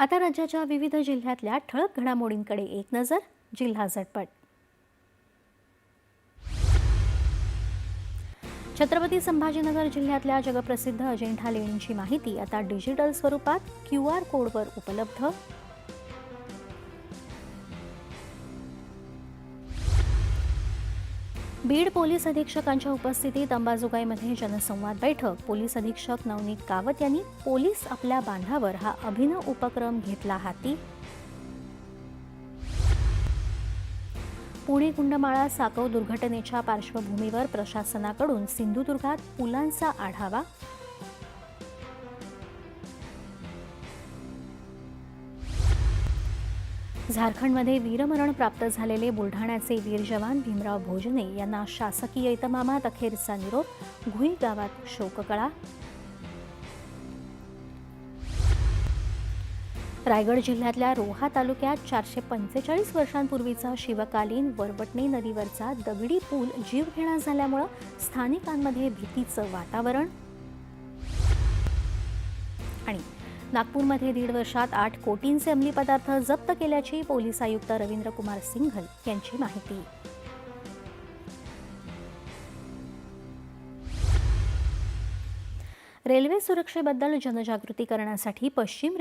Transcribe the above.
आता राज्याच्या विविध जिल्ह्यातल्या ठळक घडामोडींकडे एक नजर जिल्हा झटपट. छत्रपती संभाजीनगर जिल्ह्यातल्या जगप्रसिद्ध अजिंठा लेणीची माहिती आता डिजिटल स्वरूपात क्यू आर कोडवर उपलब्ध. बीड पोलीस अधीक्षकांच्या उपस्थितीत अंबाजोगाईमध्ये जनसंवाद बैठक. पोलीस अधीक्षक नवनीत कावत यांनी पोलीस आपल्या बांधावर हा अभिनव उपक्रम घेतला हाती. पुणे कुंडमाळा साकव दुर्घटनेच्या पार्श्वभूमीवर प्रशासनाकडून सिंधुदुर्गात पुलांचा आढावा. झारखंडमध्ये वीरमरण प्राप्त झालेले बुलढाण्याचे वीर जवान भीमराव भोजने यांना शासकीय इतमामात अखेरचा निरोप घुई गावात शोककळा. रायगड जिल्ह्यातल्या रोहा तालुक्यात चारशे पंचेचाळीस वर्षांपूर्वीचा शिवकालीन वरवटणे नदीवरचा दगडी पूल जीवघेणा झाल्यामुळं स्थानिकांमध्ये भीतीचं वातावरण. आणि नागपूरमध्ये दीड वर्षात आठ कोटींचे अंमली पदार्थ जप्त केल्याची पोलीस आयुक्त रवींद्र कुमार सिंघल यांची माहिती. रेल्वे सुरक्षेबद्दल जनजागृती करण्यासाठी पश्चिम